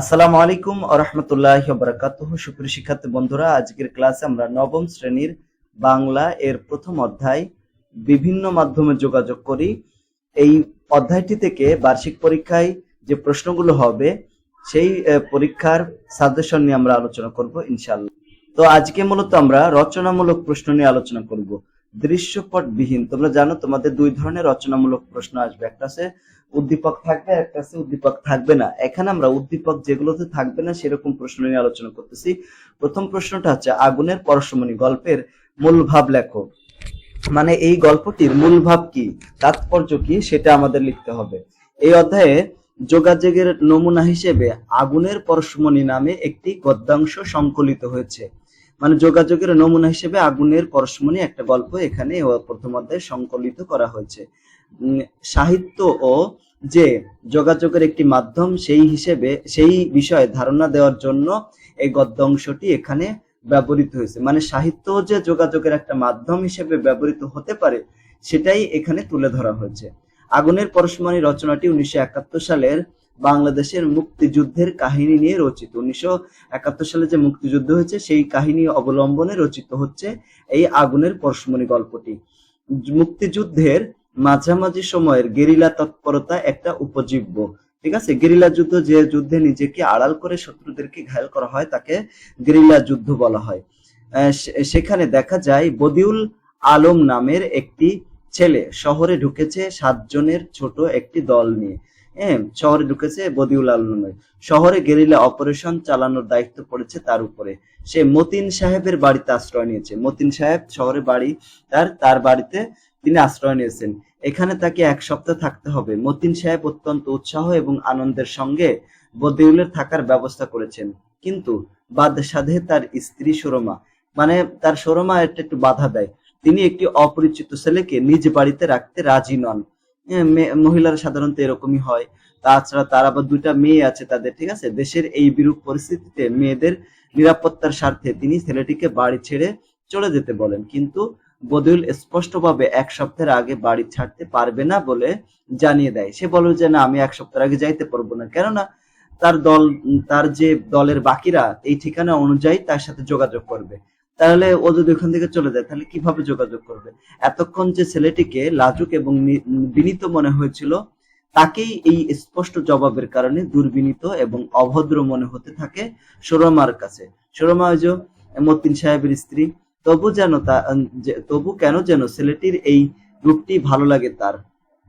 আসসালামু আলাইকুম আরহামতুল্লাহ বারাকাতুহ। সুপ্রিয় শিক্ষার্থী বন্ধুরা, আজকের ক্লাসে আমরা নবম শ্রেণির বাংলা এর প্রথম অধ্যায় বিভিন্ন মাধ্যমে যোগাযোগ করি। এই অধ্যায়টি থেকে বার্ষিক পরীক্ষায় যে প্রশ্নগুলো হবে, সেই পরীক্ষার সাজেশন নিয়ে আমরা আলোচনা করব ইনশাআল্লাহ। তো আজকে মূলত আমরা রচনামূলক প্রশ্ন নিয়ে আলোচনা করব। দৃশ্যপট বিহীন তোমরা জানো তোমাদের দুই ধরনের রচনামূলক প্রশ্ন আসবে। একটা আছে উদ্দীপক থাকবে একটা আছে উদ্দীপক থাকবে না। এখানে আমরা উদ্দীপক যেগুলোতে থাকবে না সেরকম প্রশ্ন নিয়ে আলোচনা করতেছি। প্রথম প্রশ্নটা হচ্ছে, আগুনের পরশমণি গল্পের মূল ভাব লেখো। মানে এই গল্পটির মূল ভাব কি? তাৎপর্য কি? সেটা আমাদের লিখতে হবে। এই অধ্যায়ে যোগাযোগের নমুনা হিসেবে আগুনের পরশমণি নামে একটি গদ্যাংশ সংকলিত হয়েছে। মানে যোগাযোগের নমুনা হিসেবে আগুনের পরশমণি একটা গল্প এখানে প্রথম অধ্যায়ে সংকলিত করা হয়েছে। সাহিত্য ও যে যোগাযোগের একটি মাধ্যম, সেই হিসেবে, সেই বিষয়ে ধারণা দেওয়ার জন্য এই গদ্যাংশটি এখানে ব্যবহৃত হয়েছে। মানে সাহিত্য যে যোগাযোগের একটা মাধ্যম হিসেবে ব্যবহৃত হতে পারে, সেটাই এখানে তুলে ধরা হয়েছে। আগুনের পরশমণি রচনাটি উনিশশো একাত্তর সালের বাংলাদেশের মুক্তিযুদ্ধের কাহিনী নিয়ে রচিত। উনিশশো একাত্তর সালে যে মুক্তিযুদ্ধ হয়েছে, সেই কাহিনী অবলম্বনে রচিত হচ্ছে এই আগুনের পরশমণি গল্পটি। মুক্তিযুদ্ধের মাঝামাঝি সময়ের গেরিলা তৎপরতা একটা উপজীব্য। ঠিক আছে? গেরিলা যুদ্ধ যে যুদ্ধে নিজেকে আড়াল করে শত্রুদেরকে ঘায়ল করা হয়, তাকে গেরিলা যুদ্ধ বলা হয়। সেখানে দেখা যায় বদিউল আলম নামের একটি ছেলে শহরে ঢুকেছে সাতজনের ছোট একটি দল নিয়ে। হ্যাঁ শহরে ঢুকেছে বদিউল আলমের। শহরে গেরিলা অপারেশন চালানোর দায়িত্ব পড়েছে তার উপরে। সে মতিন সাহেবের বাড়িতে আশ্রয় নিয়েছে। মতিন সাহেব শহরে বাড়ি, তার তার বাড়িতে তিনি আশ্রয় নিয়েছেন। এখানে তাকে এক সপ্তাহ থাকতে হবে। মতিন সাহেব অত্যন্ত উৎসাহ এবং আনন্দের সঙ্গে বদিউলের থাকার ব্যবস্থা করেছেন। কিন্তু বাদশাধে তার স্ত্রী সুরমা মানে তার সুরমা এটা একটু বাধা দেয়। তিনি একটি অপরিচিত ছেলেকে নিজ বাড়িতে রাখতে রাজি নন। মহিলারা সাধারণত এরকমই হয়। তাছাড়া তার আবার দুইটা মেয়ে আছে তাদের, ঠিক আছে? দেশের এই বিরূপ পরিস্থিতিতে মেয়েদের নিরাপত্তার স্বার্থে তিনি ছেলেটিকে বাড়ি ছেড়ে চলে যেতে বলেন। কিন্তু বদিউল স্পষ্টভাবে এক সপ্তাহের আগে বাড়ি ছাড়তে পারবে না বলে জানিয়ে দেয়। সে বলে যে, না, আমি এক সপ্তাহের আগে যাইতে পারব না। কেননা তার দল, তার যে দলের বাকিরা, এই ঠিকানা অনুযায়ী তার সাথে যোগাযোগ করবে। তাহলে ও যদি ওখান থেকে চলে যায়, তাহলে কীভাবে যোগাযোগ করবে? এতক্ষণ যে ছেলেটিকে লাজুক এবং বিনীত মনে হয়েছিল, তাকেই এই স্পষ্ট জবাবের কারণে দুর্বিনীত এবং অভদ্র মনে হতে থাকে সুরমার কাছে। সুরমা মতিন সাহেবের স্ত্রী তবু যেন তা তবু কেন যেন ছেলেটির এই রূপটি ভালো লাগে তার।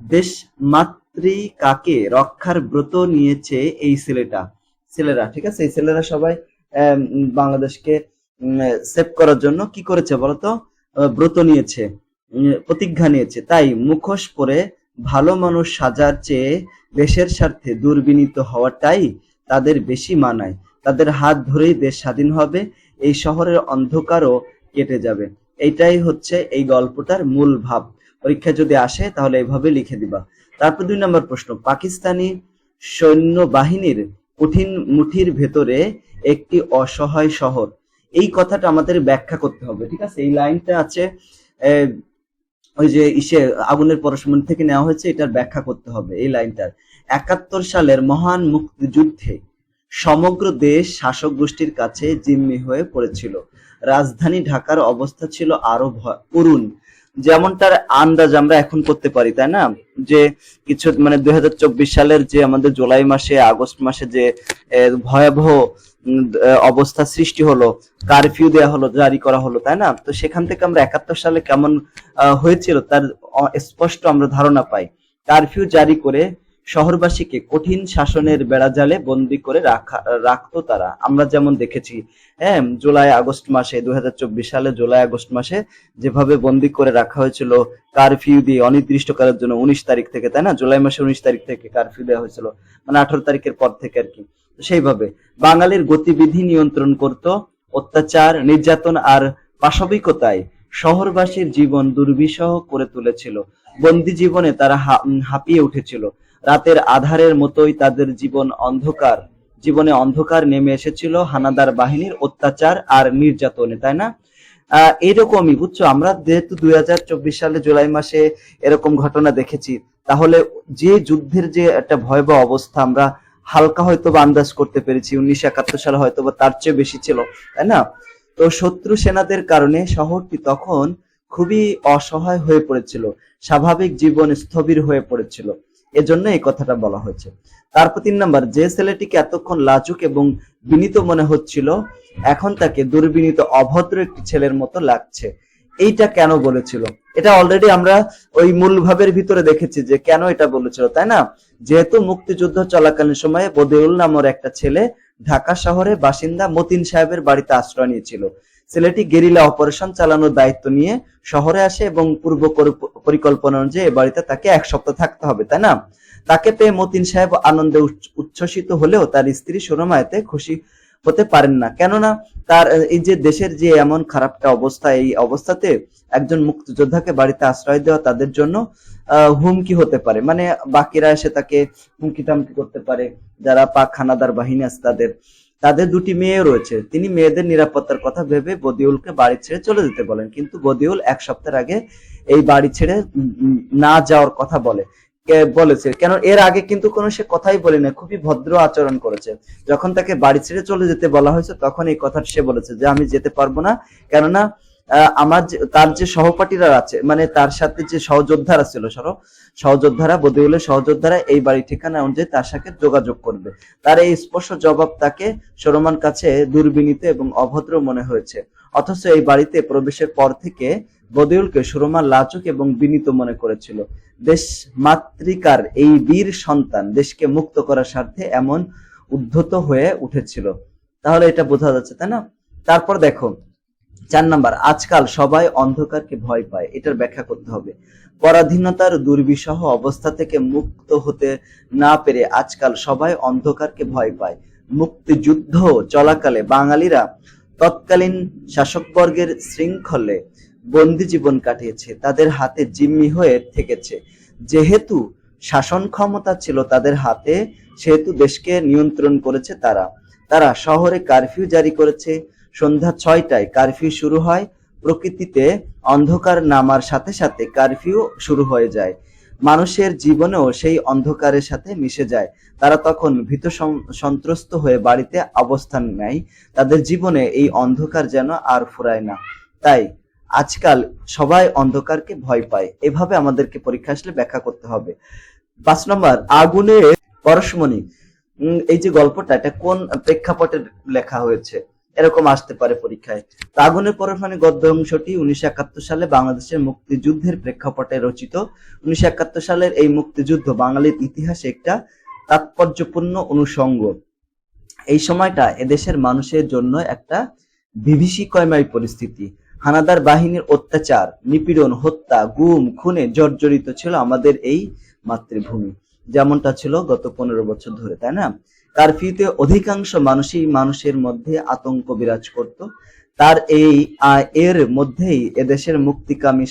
দেশ মাতৃকাকে রক্ষার ব্রত নিয়েছে এই ছেলেটা? ছেলেরা, ঠিক আছে? এই ছেলেরা সবাই বাংলাদেশকে সেভ করার জন্য কি করেছে বলতো? ব্রত নিয়েছে প্রতিজ্ঞা নিয়েছে। তাই মুখোশ পরে ভালো মানুষ সাজার চেয়ে দেশের স্বার্থে দুর্বিনীত হওয়াটাই তাদের বেশি মানায়। তাদের হাত ধরেই দেশ স্বাধীন হবে। এই শহরের অন্ধকারও কেটে যাবে। এইটাই হচ্ছে এই গল্পটার মূল ভাব। পরীক্ষা যদি আসে, তাহলে এইভাবে লিখে দিবা। তারপর দুই নম্বর প্রশ্ন, পাকিস্তানি সৈন্য বাহিনীর কঠিন মুঠির ভেতরে একটি অসহায় শহর। এই কথাটা আমাদের ব্যাখ্যা করতে হবে, ঠিক আছে? এই লাইনটা আছে ওই যে ইসে আগুনের পরশমণি থেকে নেওয়া হয়েছে, এটার ব্যাখ্যা করতে হবে এই লাইনটার। একাত্তর সালের মহান মুক্তিযুদ্ধে সমগ্র দেশ শাসক গোষ্ঠীর কাছে জিম্মি হয়ে পড়েছিল। রাজধানী ঢাকার অবস্থা ছিল আরও ভয়- যেমন তার আন্দাজ আমরা এখন করতে পারি, তাই না? যে কিছু মানে দুই হাজার চব্বিশ সালের যে আমাদের জুলাই মাসে, আগস্ট মাসে যে ভয়াবহ অবস্থা সৃষ্টি হলো, কারফিউ দেওয়া হলো, জারি করা হলো, তাই না? তো সেখান থেকে আমরা একাত্তর সালে কেমন হয়েছিল তার স্পষ্ট আমরা ধারণা পাই। কারফিউ জারি করে শহরবাসীকে কঠিন শাসনের বেড়াজালে বন্দি করে রাখা, রাখতো তারা। আমরা যেমন দেখেছি হ্যাঁ জুলাই আগস্ট মাসে দুই হাজার চব্বিশ সালে জুলাই আগস্ট মাসে যেভাবে বন্দি করে রাখা হয়েছিল, কারফিউ দিয়ে অনির্দিষ্টকালের জন্য উনিশ তারিখ থেকে, তাই না? জুলাই মাসে উনিশ তারিখ থেকে কারফিউ দেওয়া হয়েছিল মানে আঠারো তারিখের পর থেকে আর কি। সেইভাবে বাঙালির গতিবিধি নিয়ন্ত্রণ করত, অত্যাচার, নির্যাতন আর পাশবিকতায় শহরবাসীর জীবন দুর্বিষহ করে তুলেছিল। বন্দি জীবনে তারা হাঁপিয়ে উঠেছিল। রাতের আধারের মতোই তাদের জীবন অন্ধকার। জীবনে অন্ধকার নেমে এসেছিল হানাদার বাহিনীর অত্যাচার আর নির্যাতনে, তাই না? এরকমই বুঝছ? আমরা যেহেতু দুই সালে জুলাই মাসে এরকম ঘটনা দেখেছি, তাহলে যে যুদ্ধের যে একটা ভয়াবহ অবস্থা আমরা হালকা হয়তো বা আন্দাজ করতে পেরেছি, উনিশশো একাত্তর সালে হয়তো বা তার চেয়ে বেশি ছিল, তাই না? তো শত্রু সেনাদের কারণে শহরটি তখন খুবই অসহায় হয়ে পড়েছিল, স্বাভাবিক জীবন স্থবির হয়ে পড়েছিল। এজন্য এই কথাটা বলা হয়েছে। তারপর তিন নাম্বার, যে ছেলেটিকে এতক্ষণ লাজুক এবং বিনীত মনে হচ্ছিল, এখন তাকে দুর্বিনীত, অভদ্র একটি ছেলের মতো লাগছে। এইটা কেন বলেছিল? এটা অলরেডি আমরা ওই মূল ভাবের ভিতরে দেখেছি যে কেন এটা বলেছিল, তাই না? যেহেতু মুক্তিযুদ্ধ চলাকালীন সময়ে বদিউল নামের একটা ছেলে ঢাকা শহরে বাসিন্দা মতিন সাহেবের বাড়িতে আশ্রয় নিয়েছিল। ছেলেটি গেরিলা অপারেশন চালানোর দায়িত্ব নিয়ে শহরে আসে এবং পূর্ব পরিকল্পনা অনুযায়ী বাড়িতে তাকে এক সপ্তাহ থাকতে হবে, তাই না? তাকে পেয়ে মতিন সাহেব আনন্দে উচ্ছ্বসিত হলেও তার স্ত্রী সোনমায়াতে খুশি হতে পারেন না। কেননা তার, এই যে দেশের যে এমন খারাপটা অবস্থা, এই অবস্থাতে একজন মুক্তিযোদ্ধাকে বাড়িতে আশ্রয় দেওয়া তাদের জন্য হুমকি হতে পারে। মানে বাকিরা এসে তাকে হুমকি টামকি করতে পারে। যারা পাক হানাদার বাহিনী আছে তাদের। তাদের দুটি মেয়ে রয়েছে। তিনি মেয়েদের নিরাপত্তার কথা ভেবে বদিউলকে বাড়ি ছেড়ে চলে যেতে বলেন। কিন্তু বদিউল এক সপ্তাহের আগে এই বাড়ি ছেড়ে না যাওয়ার কথা বলে। বলেছে? কেন এর আগে কিন্তু কোনো সে কথাই বলে না খুবই ভদ্র আচরণ করেছে। যখন তাকে বাড়ি ছেড়ে চলে যেতে বলা হয়েছে, তখন এই কথা সে বলেছে যে, আমি যেতে পারব না। কেননা আমার তার যে সহপাঠীরা আছে মানে তার সাথে যে সহযোদ্ধারা ছিল, সরো, সহযোদ্ধারা, বদিউলের সহযোদ্ধারা এই বাড়ি ঠিকানা অনুযায়ী তার সাথে যোগাযোগ করবে। তার এই স্পষ্ট জবাব তাকে সরমান কাছে দুর্বিনীত এবং অভদ্র মনে হয়েছে। অথচ এই বাড়িতে প্রবেশের পর থেকে বদিউলকে সুরমা লাজুক এবং বিনীত মনে করেছিল। দেশ মাতৃকার এই বীর সন্তান দেশকে মুক্ত করার স্বার্থে এমন উদ্ধত হয়ে উঠেছিল। তাহলে এটা বোঝা যাচ্ছে, তাই না? তারপর দেখো চার নাম্বার, আজকাল সবাই অন্ধকারকে ভয় পায়, এটার ব্যাখ্যা করতে হবে। পরাধীনতার দুর্বিষহ অবস্থা থেকে মুক্ত হতে না পেরে আজকাল সবাই অন্ধকারকে ভয় পায়। মুক্তিযুদ্ধ চলাকালে বাঙালিরা তৎকালীন শাসকবর্গের শৃঙ্খলে বন্দি জীবন কাটিয়েছে, তাদের হাতে জিম্মি হয়ে থেকেছে। যেহেতু শাসন ক্ষমতা ছিল তাদের হাতে, সেহেতু দেশকে নিয়ন্ত্রণ করেছে তারা। তারা শহরে কারফিউ জারি করেছে সন্ধ্যা ছয়টায় কারফিউ শুরু হয়। প্রকৃতিতে অন্ধকার নামার সাথে সাথে কারফিউ শুরু হয়ে যায়। মানুষের জীবনেও সেই অন্ধকারের সাথে মিশে যায়। তারা তখন ভীত সন- সন্ত্রস্ত হয়ে বাড়িতে অবস্থান নেয়। তাদের জীবনে এই অন্ধকার যেন আর ফুরায় না। তাই আজকাল সবাই অন্ধকারকে ভয় পায়। এভাবে আমাদেরকে পরীক্ষা আসলে ব্যাখ্যা করতে হবে। পাঁচ নম্বর আগুনে পরশমণি। এই যে গল্পটা, এটা কোন প্রেক্ষাপটে লেখা হয়েছে? এরকম আসতে পারে পরীক্ষায়। তো আগুনের পরশমণি গদ্য অংশটি উনিশশো একাত্তর সালে বাংলাদেশের মুক্তিযুদ্ধের প্রেক্ষাপটে রচিত। উনিশশো একাত্তর সালের এই মুক্তিযুদ্ধ বাঙালির ইতিহাসে একটা তাৎপর্যপূর্ণ অনুষঙ্গ। এই সময়টা এদেশের মানুষের জন্য একটা বিভীষিকময় পরিস্থিতি। হানাদার বাহিনীর অত্যাচার, নিপীড়ন, হত্যা, গুম, খুনে জর্জরিত ছিল আমাদের এই মাতৃভূমি। যেমনটা ছিল গত পনেরো বছর ধরে, তাই না? কারফিউতে অধিকাংশ মানুষই মানুষের মধ্যে আতঙ্ক বিরাজ করত। তার এই এর মধ্যেই এদেশের মুক্তিকামী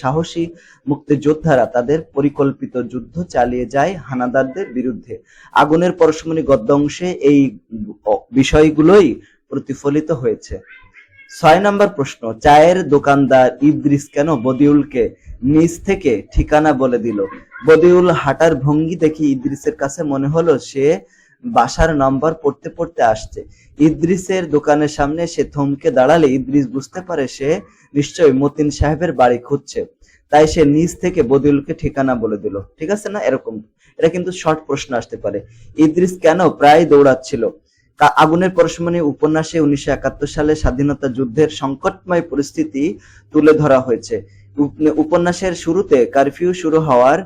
সাহসী মুক্তিযোদ্ধারা তাদের পরিকল্পিত যুদ্ধ চালিয়ে যায় হানাদারদের বিরুদ্ধে। আগুনের পরশমণি গদ্য অংশে এই বিষয়গুলোই প্রতিফলিত হয়েছে। ছয় নম্বর প্রশ্ন, চায়ের দোকানদার ইদ্রিস কেন বদিউলকে নিজ থেকে ঠিকানা বলে দিল? বদিউল হাঁটার ভঙ্গি দেখি ইদ্রিসের কাছে মনে হলো, সে বাসার নাম্বার পড়তে পড়তে আসছে। ইদ্রিসের দোকানের সামনে সে থমকে দাঁড়ালে ইদ্রিস বুঝতে পারে সে নিশ্চয়ই মতিন সাহেবের বাড়ি খুঁজছে। তাই সে নিজ থেকে বদিউলকে ঠিকানা বলে দিল। ঠিক আছে না? এরকম। এটা কিন্তু শর্ট প্রশ্ন আসতে পারে। ইদ্রিস কেন প্রায় দৌড়াচ্ছিল? তা আগুনের পরশমণি উপন্যাসে উনিশশো একাত্তর সালে স্বাধীনতা যুদ্ধের সংকটময় পরিস্থিতি তুলে ধরা হয়েছে। উপন্যাসের শুরুতে কারফিউ শুরু হওয়ার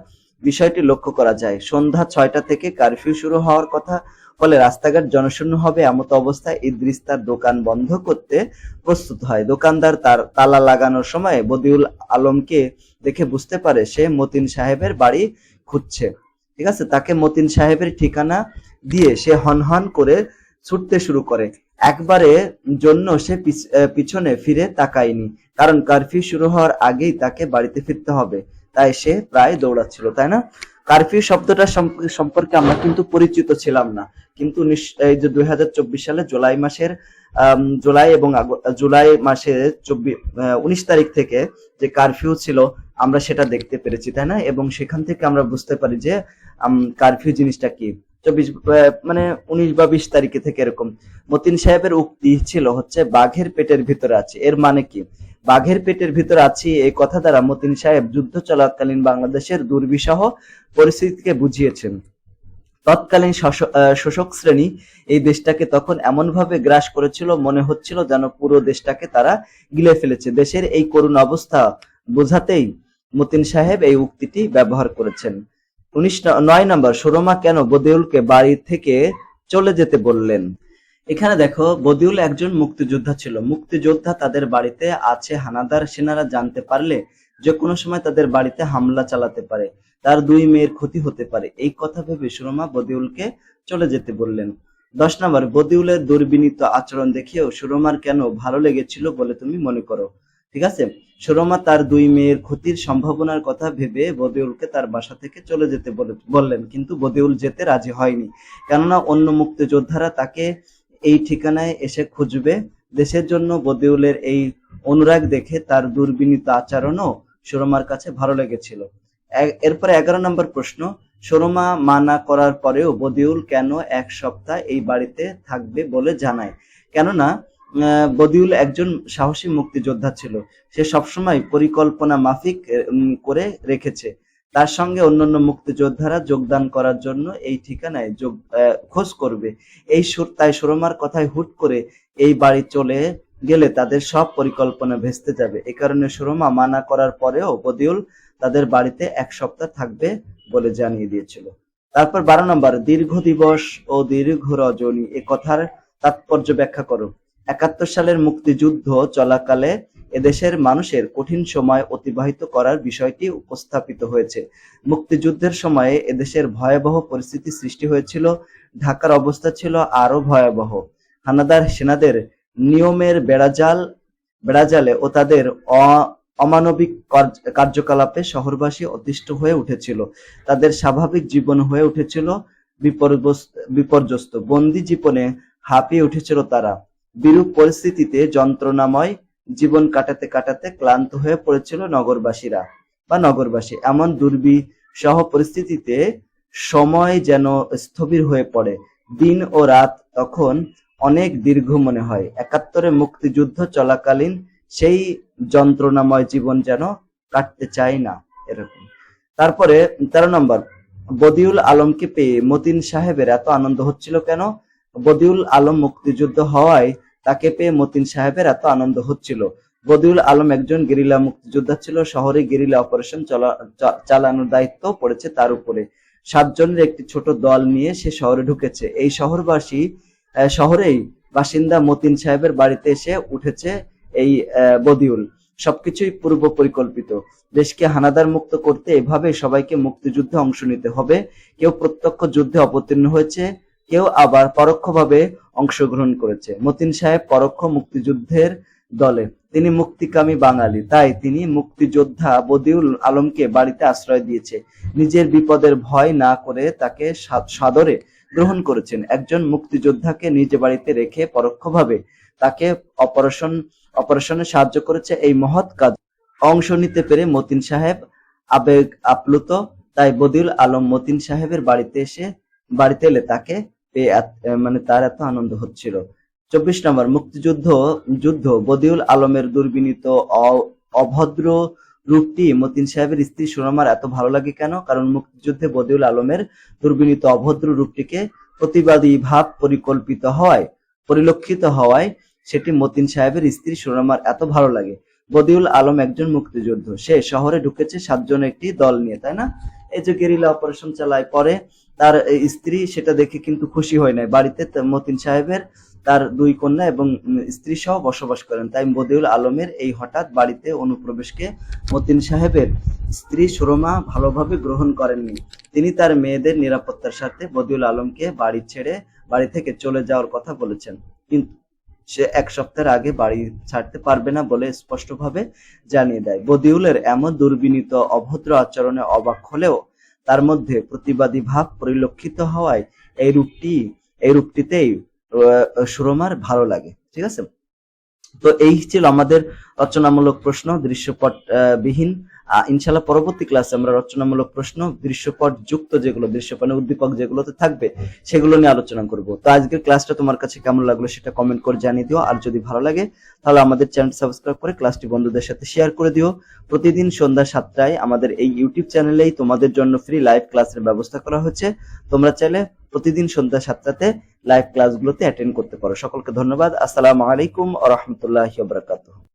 বিষয়টি লক্ষ্য করা যায়। সন্ধ্যা ছয়টা থেকে কারফিউ শুরু হওয়ার কথা, ফলে রাস্তাঘাট জনশূন্য হবে এমত অবস্থায় ইদ্রিস তার দোকান বন্ধ করতে প্রস্তুত হয়। দোকানদার তার তালা লাগানোর সময় বদিউল আলমকে দেখে বুঝতে পারে সে মতিন সাহেবের বাড়ি খুঁজছে। ঠিক আছে? তাকে মতিন সাহেবের ঠিকানা দিয়ে সে হন হন করে ছুটতে শুরু করে। একবারে জন্য সে পিছ- পিছনে ফিরে তাকায়নি। কারণ কারফিউ শুরু হওয়ার আগেই তাকে বাড়িতে ফিরতে হবে। তাই সে প্রায় দৌড়াচ্ছিল, তাই না? কারফিউ শব্দটা সম্পর্কে আমরা কিন্তু পরিচিত ছিলাম না। কিন্তু এই যে দুই হাজার চব্বিশ সালে জুলাই মাসের জুলাই এবং জুলাই মাসে চব্বিশ উনিশ তারিখ থেকে যে কারফিউ ছিল, আমরা সেটা দেখতে পেরেছি, তাই না? এবং সেখান থেকে আমরা বুঝতে পারি যে কারফিউ জিনিসটা কি। চব্বিশ মানে উনিশ বা বিশ তারিখে থেকে এরকম। মতিন সাহেবের উক্তি ছিল হচ্ছে, বাঘের পেটের ভিতরে আছে। এর মানে কি? বাঘের পেটের ভিতরে আছি, এই কথা দ্বারা মতিন সাহেব যুদ্ধ চলাকালীন বাংলাদেশের দুর্বিষহ পরিস্থিতিকে বুঝিয়েছেন। তৎকালীন শোষক শ্রেণি এই দেশটাকে তখন এমন ভাবে গ্রাস করেছিল, মনে হচ্ছিল যেন পুরো দেশটাকে তারা গিলে ফেলেছে। দেশের এই করুণ অবস্থা বোঝাতেই মতিন সাহেব এই উক্তিটি ব্যবহার করেছেন। উনিশ নয় নম্বর, সুরমা কেন বদেউলকে বাড়ি থেকে চলে যেতে বললেন? এখানে দেখো, বদিউল একজন মুক্তিযোদ্ধা ছিল। মুক্তিযোদ্ধা তাদের বাড়িতে আছে, হানাদার। সেনারা জানতে পারলে যে কোনো সময় তাদের বাড়িতে হামলা চালাতে পারে। তার দুই মেয়ের ক্ষতি হতে পারে। এই কথা ভেবে সুরমা বদিউলকে চলে যেতে বললেন। দশ নম্বর, বদিউলের দুর্বিনীত আচরণ দেখেও সুরমার কেন ভালো লেগেছিল বলে তুমি মনে করো? ঠিক আছে? সুরমা তার দুই মেয়ের ক্ষতির সম্ভাবনার কথা ভেবে বদিউলকে তার বাসা থেকে চলে যেতে বলে- বললেন। কিন্তু বদিউল যেতে রাজি হয়নি। কেননা অন্য মুক্তিযোদ্ধারা তাকে এই ঠিকানায় এসে খুঁজবে। দেশের জন্য বদিউলের এই অনুরাগ দেখে তার দুর্বিনীত আচরণও সুরমার কাছে ভালো লেগেছিল। এরপরে এগারো নম্বর প্রশ্ন, সুরমা মানা করার পরেও বদিউল কেন এক সপ্তাহ এই বাড়িতে থাকবে বলে জানায়? কেননা বদিউল একজন সাহসী মুক্তিযোদ্ধা ছিল। সে সবসময় পরিকল্পনা মাফিক করে রেখেছে। তার সঙ্গে অন্যান্য মুক্তিযোদ্ধারা যোগদান করার জন্য এই ঠিকানায় যোগ খোঁজ করবে। এই তাই সুরমার কথায় হুট করে এই বাড়ি চলে গেলে তাদের সব পরিকল্পনা ভেস্তে যাবে। এ কারণে সুরমা মানা করার পরেও বদিউল তাদের বাড়িতে এক সপ্তাহ থাকবে বলে জানিয়ে দিয়েছিল। তারপর বারো নম্বর, দীর্ঘ দিবস ও দীর্ঘ রজনী, এ কথার তাৎপর্য ব্যাখ্যা করো। একাত্তর সালের মুক্তিযুদ্ধ চলাকালে এদেশের মানুষের কঠিন সময় অতিবাহিত করার বিষয়টি উপস্থাপিত হয়েছে। মুক্তিযুদ্ধের সময়ে এদেশের ভয়াবহ পরিস্থিতি সৃষ্টি হয়েছিল। ঢাকার অবস্থা ছিল আরও ভয়াবহ। হানাদার সেনাদের নিয়মের বেড়াজাল, বেড়াজালে ও তাদের অমানবিক কার্যকলাপে শহরবাসী অতিষ্ঠ হয়ে উঠেছিল। তাদের স্বাভাবিক জীবন হয়ে উঠেছিল বিপর্যস্ত। বন্দি জীবনে হাঁপিয়ে উঠেছিল তারা। বিরূপ পরিস্থিতিতে যন্ত্রণাময় জীবন কাটাতে কাটাতে ক্লান্ত হয়ে পড়েছিল নগরবাসীরা বা নগরবাসী। এমন দুর্বিসহ পরিস্থিতিতে সময় যেন স্থবির হয়ে পড়ে। দিন ও রাত তখন অনেক দীর্ঘ মনে হয়। একাত্তরে মুক্তিযুদ্ধ চলাকালীন সেই যন্ত্রণাময় জীবন যেন কাটতে চায় না এরকম। তারপরে তেরো নম্বর, বদিউল আলমকে পেয়ে মতিন সাহেবের এত আনন্দ হচ্ছিল কেন? বদিউল আলম মুক্তিযুদ্ধ হওয়ায় তাকে পেয়ে মতিন সাহেবের এত আনন্দ হচ্ছিল। বদিউল আলম একজন গেরিলা মুক্তিযোদ্ধা ছিল, শহরে গেরিলা অপারেশন চালানোর দায়িত্ব পড়েছে তার উপরে। সাতজনের একটি ছোট দল নিয়ে সে শহরে ঢুকেছে। এই শহরবাসী শহরেই বাসিন্দা মতিন সাহেবের বাড়িতে এসে উঠেছে এই বদিউল। সবকিছুই পূর্ব পরিকল্পিত। দেশকে হানাদার মুক্ত করতে এভাবে সবাইকে মুক্তিযুদ্ধে অংশ নিতে হবে। কেউ প্রত্যক্ষ যুদ্ধে অবতীর্ণ হয়েছে। কেউ আবার পরোক্ষভাবে অংশগ্রহণ করেছে। মতিন সাহেব পরোক্ষ মুক্তিযুদ্ধের দলে। তিনি মুক্তিকামী বাঙালি, তাই তিনি মুক্তিযোদ্ধা বদিউল আলমকে বাড়িতে আশ্রয় দিয়েছে। নিজের বিপদের ভয় না করে তাকে সাদরে গ্রহণ করেছেন। একজন মুক্তিযোদ্ধাকে নিজ বাড়িতে রেখে পরোক্ষভাবে তাকে অপারেশন অপারেশনে সাহায্য করেছে এই মহৎ কাজ। অংশ নিতে পেরে মতিন সাহেব আবেগ আপ্লুত, তাই বদিউল আলম মতিন সাহেবের বাড়িতে এসে বাড়িতে এলে তাকে পেয়ে মানে তার এত আনন্দ হচ্ছিল। চব্বিশ নম্বর, মুক্তিযুদ্ধ, যুদ্ধ, বদিউল আলমের দুর্বিনীত অভদ্র রূপটি মতিন সাহেবের স্ত্রী সুরমার এত ভালো লাগে কেন? কারণ মুক্তিযুদ্ধে বদিউল আলমের দুর্বিনীত অভদ্র রূপটিকে প্রতিবাদী ভাব পরিকল্পিত হয়, পরিলক্ষিত হওয়ায় সেটি মতিন সাহেবের স্ত্রী সুরমার এত ভালো লাগে। বদিউল আলম একজন মুক্তিযোদ্ধা। সে শহরে ঢুকেছে সাতজন একটি দল নিয়ে, তাই না? এই যে গেরিলা অপারেশন চালায়, পরে তার স্ত্রী সেটা দেখে কিন্তু খুশি হয় নাই। বাড়িতে মতিন সাহেবের তার দুই কন্যা এবং স্ত্রী সহ বসবাস করেন। তাই বদিউল আলমের এই হঠাৎ বাড়িতে অনুপ্রবেশকে মতিন সাহেবের স্ত্রী সুরমা ভালোভাবে গ্রহণ করেননি। তিনি তার মেয়েদের নিরাপত্তার সাথে বদিউল আলমকে বাড়ি ছেড়ে বাড়ি থেকে চলে যাওয়ার কথা বলেছেন। কিন্তু সে এক সপ্তাহের আগে বাড়ি ছাড়তে পারবে না বলে স্পষ্টভাবে জানিয়ে দেয়। বদিউলের এমন দুর্বিনীত, অভদ্র আচরণে অবাক হলেও তার মধ্যে প্রতিবাদী ভাব পরিলক্ষিত হওয়ায় এই রূপটি, এই রূপটিতেই সুরমার ভালো লাগে, ঠিক আছে? তো এই ছিল আমাদের রচনামূলক প্রশ্ন দৃশ্যপট বিহীন ইনশাল্লাহ পরবর্তী ক্লাসে আমরা রচনামূলক প্রশ্ন, দৃশ্যপট যুক্ত যেগুলো দৃশ্যপটে উদ্দীপক যেগুলোতে থাকবে, সেগুলো নিয়ে আলোচনা করব। তো আজকের ক্লাসটা তোমার কাছে কেমন লাগল সেটা কমেন্ট করে জানিয়ে দিও। আর যদি ভালো লাগে, তাহলে আমাদের চ্যানেল সাবস্ক্রাইব করে ক্লাসটি বন্ধুদের সাথে শেয়ার করে দিও। প্রতিদিন সন্ধ্যা সাতটায় আমাদের এই ইউটিউব চ্যানেলেই তোমাদের জন্য ফ্রি লাইভ ক্লাসের ব্যবস্থা করা হচ্ছে। তোমরা চাইলে প্রতিদিন সন্ধ্যা সাতটাতে লাইভ ক্লাসগুলোতে অ্যাটেন্ড করতে পারো। সকলকে ধন্যবাদ। আসসালামু আলাইকুম আ রহমতুল্লাহ বারাকাতুহ।